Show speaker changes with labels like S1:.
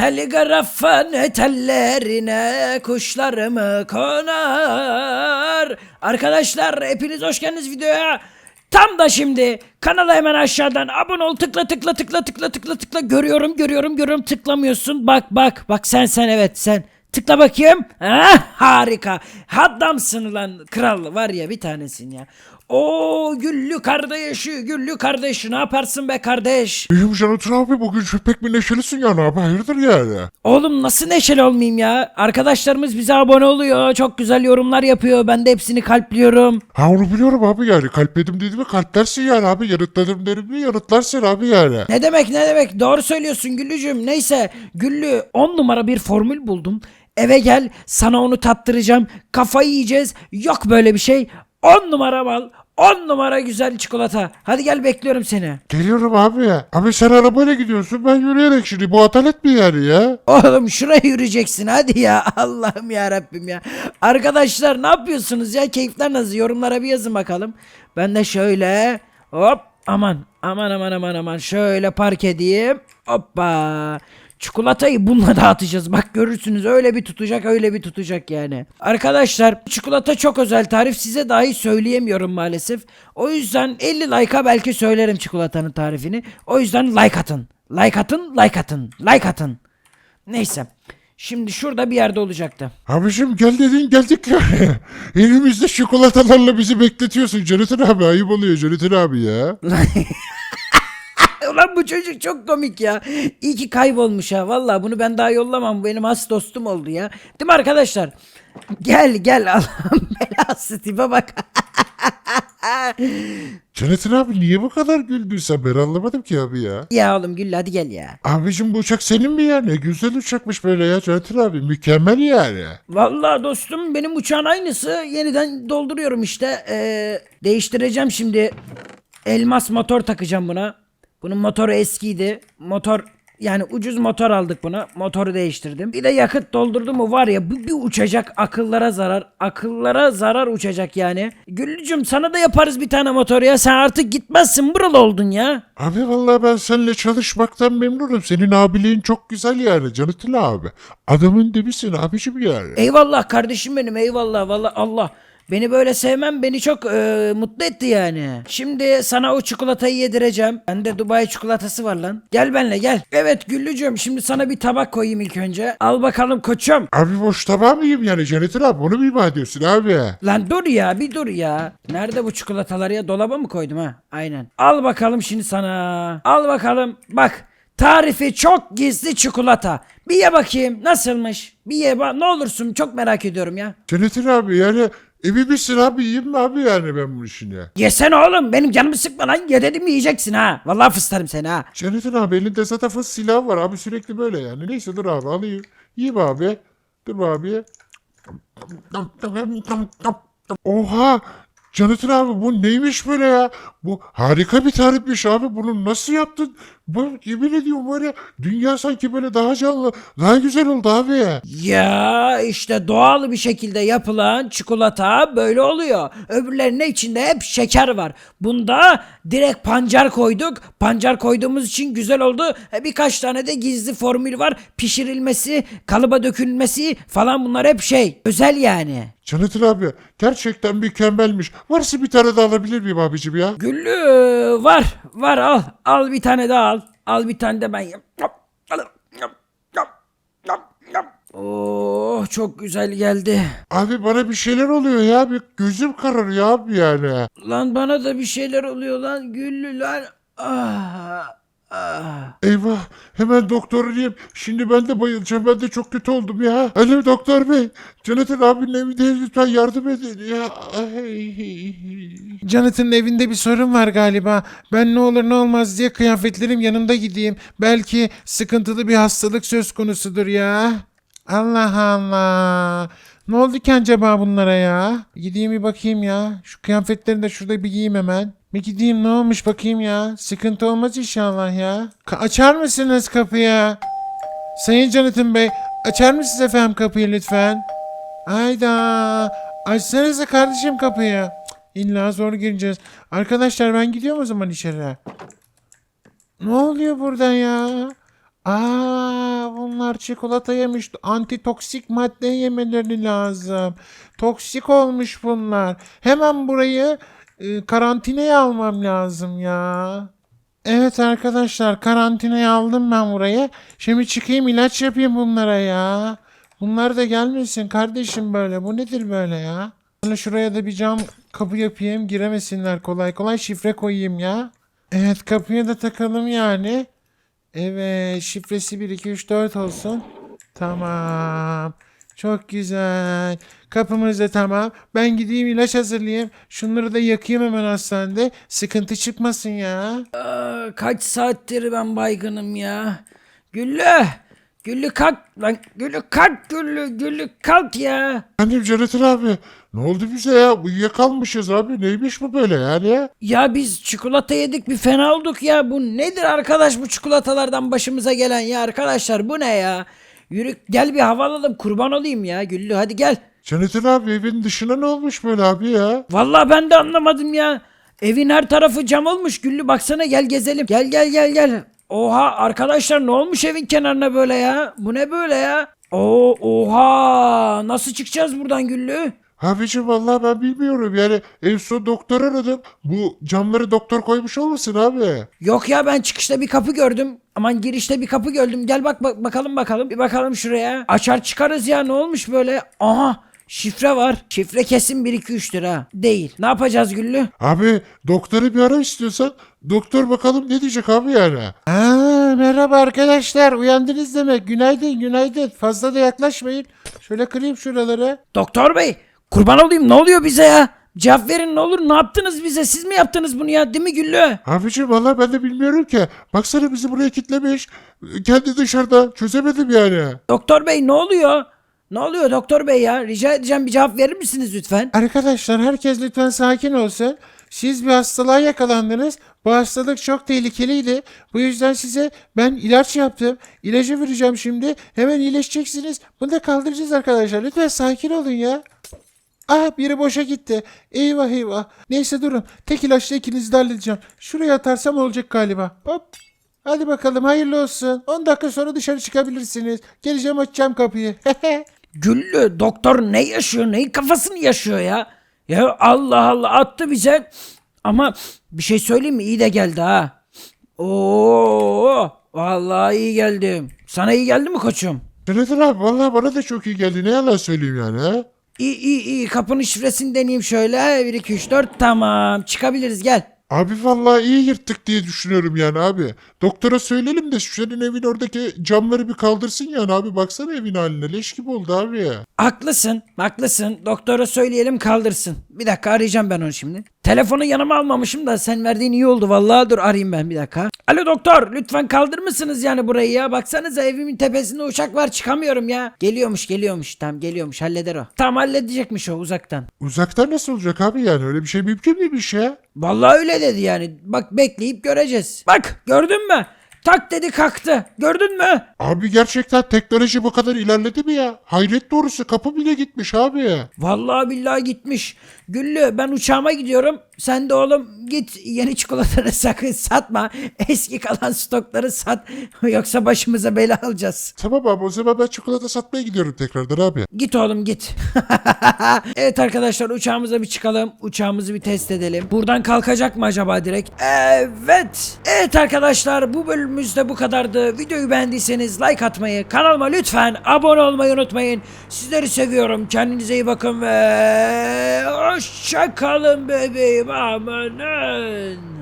S1: Telgrafın tellerine kuşlarımı konar. Arkadaşlar hepiniz hoş geldiniz videoya. Tam da şimdi kanala hemen aşağıdan abone ol tıkla tıkla tıkla tıkla tıkla tıkla. Görüyorum görüyorum görüyorum. Tıklamıyorsun. Bak bak bak. Sen sen evet sen. Tıkla bakayım. Ha, harika. Haddamsın lan kral. Var ya bir tanesin ya o güllü kardeşi güllü kardeş ne yaparsın be kardeş
S2: İyiyim Jonathan abi bugün pek bir neşelisin yani abi hayırdır yani.
S1: Oğlum nasıl neşeli olmayayım ya? Arkadaşlarımız bize abone oluyor. Çok güzel yorumlar yapıyor. Ben de hepsini kalpliyorum.
S2: Ha onu biliyorum abi yani kalpledim dedi mi kalplersin yani abi yanıtladım derim mi yanıtlarsın abi yani.
S1: Ne demek ne demek? Doğru söylüyorsun Güllücüm. Neyse Güllü 10 numara bir formül buldum. Eve gel sana onu tattıracağım. Kafayı yiyeceğiz. Yok böyle bir şey. 10 numara mal. 10 numara güzel çikolata. Hadi gel bekliyorum seni.
S2: Geliyorum abi ya. Abi sen arabayla gidiyorsun ben yürüyerek şimdi bu adalet mi yani ya?
S1: Oğlum şuraya yürüyeceksin hadi ya. Allah'ım ya Rabbim ya. Arkadaşlar ne yapıyorsunuz ya? Keyifler nasıl? Yorumlara bir yazın bakalım. Ben de şöyle hop aman aman aman aman aman şöyle park edeyim. Hoppa. Çikolatayı bununla dağıtacağız. Bak görürsünüz öyle bir tutacak öyle bir tutacak yani. Arkadaşlar çikolata çok özel tarif size dahi söyleyemiyorum maalesef. O yüzden 50 like'a belki söylerim çikolatanın tarifini. O yüzden like atın. Like atın, like atın, like atın. Neyse. Şimdi şurada bir yerde olacaktı.
S2: Abicim gel dedin geldik yani. Elimizde çikolatalarla bizi bekletiyorsun Jonathan abi ayıp oluyor Jonathan abi ya.
S1: Ulan bu çocuk çok komik ya. İyi ki kaybolmuş ha. Vallahi bunu ben daha yollamam. Bu benim has dostum oldu ya. Değil mi arkadaşlar? Gel gel Allah'ın belası tipe bak.
S2: Jonathan abi niye bu kadar güldün sen ben anlamadım ki abi ya.
S1: ya oğlum Güllü hadi gel ya.
S2: Abicim bu uçak senin mi yani? Güzel uçakmış böyle ya Jonathan abi mükemmel yani.
S1: Vallahi dostum benim uçağın aynısı. Yeniden dolduruyorum işte. Ee, değiştireceğim şimdi. Elmas motor takacağım buna. Bunun motoru eskiydi. Motor yani ucuz motor aldık buna. Motoru değiştirdim. Bir de yakıt doldurdum mu var ya bu bir uçacak akıllara zarar. Akıllara zarar uçacak yani. Güllücüm sana da yaparız bir tane motor ya. Sen artık gitmezsin buralı oldun ya.
S2: Abi vallahi ben seninle çalışmaktan memnunum. Senin abiliğin çok güzel yani Jonathan abi. Adamın dibisin abicim yani.
S1: Eyvallah kardeşim benim eyvallah vallahi Allah. Beni böyle sevmem beni çok e, mutlu etti yani. Şimdi sana o çikolatayı yedireceğim. Bende Dubai çikolatası var lan. Gel benle gel. Evet Güllücüğüm şimdi sana bir tabak koyayım ilk önce. Al bakalım koçum.
S2: Abi boş tabağı mıyım yani Jonathan abi? Onu mu ima ediyorsun abi?
S1: Lan dur ya bir dur ya. Nerede bu çikolatalar ya? Dolaba mı koydum ha? Aynen. Al bakalım şimdi sana. Al bakalım. Bak. Tarifi çok gizli çikolata. Bir ye bakayım nasılmış? Bir ye bak ne olursun çok merak ediyorum ya.
S2: Jonathan abi yani emin misin abi yiyeyim mi abi yani ben bu işini?
S1: Yesene oğlum benim canımı sıkma lan ye dedim yiyeceksin ha. Vallahi fıstarım seni ha.
S2: Jonathan abi elinde zaten fıs silah var abi sürekli böyle yani. Neyse dur abi alayım. Yiyeyim abi. Dur abi. Oha! Jonathan abi bu neymiş böyle ya? Bu harika bir tarifmiş abi. Bunu nasıl yaptın? Bu yemin ediyorum var ya dünya sanki böyle daha canlı, daha güzel oldu abi.
S1: Ya işte doğal bir şekilde yapılan çikolata böyle oluyor. Öbürlerinin içinde hep şeker var. Bunda direkt pancar koyduk. Pancar koyduğumuz için güzel oldu. E, Birkaç tane de gizli formül var. Pişirilmesi, kalıba dökülmesi falan bunlar hep şey. Özel yani.
S2: Jonathan abi gerçekten mükemmelmiş. Varsa bir tane daha alabilir miyim abicim ya?
S1: Güllü var var al. Al bir tane daha al. Al bir tane de ben yap. Yap, alırım. Yap, yap, yap, yap. Oh çok güzel geldi.
S2: Abi bana bir şeyler oluyor ya. Bir gözüm kararıyor abi yani.
S1: Lan bana da bir şeyler oluyor lan Güllü lan. Ah, ah.
S2: Eyvah hemen doktor arayayım. Şimdi ben de bayılacağım. Ben de çok kötü oldum ya. Alo doktor bey. Jonathan abinin evindeyiz lütfen yardım edin ya. Ay.
S3: Jonathan'ın evinde bir sorun var galiba. Ben ne olur ne olmaz diye kıyafetlerim yanımda gideyim. Belki sıkıntılı bir hastalık söz konusudur ya. Allah Allah. Ne oldu ki acaba bunlara ya? Gideyim bir bakayım ya. Şu kıyafetleri de şurada bir giyeyim hemen. Bir gideyim ne olmuş bakayım ya. Sıkıntı olmaz inşallah ya. Ka- açar mısınız kapıyı? Sayın Jonathan Bey, açar mısınız efendim kapıyı lütfen? Hayda. Açsanıza kardeşim kapıyı. İlla zor gireceğiz. Arkadaşlar ben gidiyorum o zaman içeri. Ne oluyor burada ya? Aa, bunlar çikolata yemiş. Antitoksik madde yemeleri lazım. Toksik olmuş bunlar. Hemen burayı e, karantinaya almam lazım ya. Evet arkadaşlar karantinaya aldım ben burayı. Şimdi çıkayım ilaç yapayım bunlara ya. Bunlar da gelmesin kardeşim böyle. Bu nedir böyle ya? Şuraya da bir cam kapı yapayım. Giremesinler kolay kolay. Şifre koyayım ya. Evet kapıya da takalım yani. Evet şifresi 1 2 3 4 olsun. Tamam. Çok güzel. Kapımız da tamam. Ben gideyim ilaç hazırlayayım. Şunları da yakayım hemen hastanede. Sıkıntı çıkmasın ya.
S1: Aa, kaç saattir ben baygınım ya. Güllü. Güllü kalk lan. Güllü kalk Güllü. Güllü kalk ya.
S2: Efendim Jonathan abi ne oldu bize ya? Uyuyakalmışız abi. Neymiş bu böyle yani ya?
S1: Ya biz çikolata yedik bir fena olduk ya. Bu nedir arkadaş bu çikolatalardan başımıza gelen ya arkadaşlar bu ne ya? Yürü gel bir hava alalım kurban olayım ya Güllü hadi gel.
S2: Jonathan abi evin dışına ne olmuş böyle abi ya?
S1: Vallahi ben de anlamadım ya. Evin her tarafı cam olmuş Güllü baksana gel gezelim. Gel gel gel gel. Oha arkadaşlar ne olmuş evin kenarına böyle ya? Bu ne böyle ya? Oo, oha nasıl çıkacağız buradan Güllü?
S2: Abicim vallahi ben bilmiyorum yani en son doktor aradım. Bu camları doktor koymuş olmasın abi?
S1: Yok ya ben çıkışta bir kapı gördüm. Aman girişte bir kapı gördüm. Gel bak, bak bakalım bakalım. Bir bakalım şuraya. Açar çıkarız ya ne olmuş böyle? Aha şifre var. Şifre kesin 1 2 3 lira. Değil. Ne yapacağız Güllü?
S2: Abi doktoru bir ara istiyorsan doktor bakalım ne diyecek abi yani.
S3: Aa, merhaba arkadaşlar. Uyandınız demek. Günaydın günaydın. Fazla da yaklaşmayın. Şöyle kırayım şuraları.
S1: Doktor bey kurban olayım ne oluyor bize ya? Cevap verin ne olur ne yaptınız bize? Siz mi yaptınız bunu ya değil mi Güllü?
S2: Abicim vallahi ben de bilmiyorum ki. Baksana bizi buraya kitlemiş. Kendi dışarıda çözemedim yani.
S1: Doktor bey ne oluyor? Ne oluyor doktor bey ya? Rica edeceğim bir cevap verir misiniz lütfen?
S3: Arkadaşlar herkes lütfen sakin olsun. Siz bir hastalığa yakalandınız. Bu hastalık çok tehlikeliydi. Bu yüzden size ben ilaç yaptım. İlacı vereceğim şimdi. Hemen iyileşeceksiniz. Bunu da kaldıracağız arkadaşlar. Lütfen sakin olun ya. Ah biri boşa gitti. Eyvah eyvah. Neyse durun. Tek ilaçla ikinizi de halledeceğim. Şuraya atarsam olacak galiba. Hop. Hadi bakalım hayırlı olsun. 10 dakika sonra dışarı çıkabilirsiniz. Geleceğim açacağım kapıyı.
S1: Güllü doktor ne yaşıyor neyin kafasını yaşıyor ya. Ya Allah Allah attı bize. Ama bir şey söyleyeyim mi iyi de geldi ha. Oo vallahi iyi geldim. Sana iyi geldi mi koçum?
S2: Jonathan abi vallahi bana da çok iyi geldi. Ne yalan söyleyeyim yani ha?
S1: İyi iyi iyi kapının şifresini deneyeyim şöyle. 1 2 3 4 tamam çıkabiliriz gel.
S2: Abi vallahi iyi yırttık diye düşünüyorum yani abi. Doktora söyleyelim de şu senin evin oradaki camları bir kaldırsın yani abi. Baksana evin haline leş gibi oldu abi.
S1: Haklısın haklısın doktora söyleyelim kaldırsın. Bir dakika arayacağım ben onu şimdi. Telefonu yanıma almamışım da sen verdiğin iyi oldu vallahi dur arayayım ben bir dakika. Alo doktor lütfen kaldırır mısınız yani burayı ya? Baksanıza evimin tepesinde uçak var çıkamıyorum ya. Geliyormuş geliyormuş tamam geliyormuş halleder o. Tamam halledecekmiş o uzaktan.
S2: Uzaktan nasıl olacak abi yani? Öyle bir şey mümkün müymüş ya?
S1: Vallahi öyle dedi yani. Bak bekleyip göreceğiz. Bak gördün mü? Tak dedi kalktı. Gördün mü?
S2: Abi gerçekten teknoloji bu kadar ilerledi mi ya? Hayret doğrusu kapı bile gitmiş abi.
S1: Vallahi billahi gitmiş. Güllü ben uçağıma gidiyorum. Sen de oğlum git yeni çikolataları sakın satma. Eski kalan stokları sat. Yoksa başımıza bela alacağız.
S2: Tamam abi o zaman ben çikolata satmaya gidiyorum tekrardan abi.
S1: Git oğlum git. evet arkadaşlar uçağımıza bir çıkalım. Uçağımızı bir test edelim. Buradan kalkacak mı acaba direkt? Evet. Evet arkadaşlar bu bölümümüzde bu kadardı. Videoyu beğendiyseniz like atmayı, kanalıma lütfen abone olmayı unutmayın. Sizleri seviyorum. Kendinize iyi bakın ve hoşça kalın bebeğim. kamanan!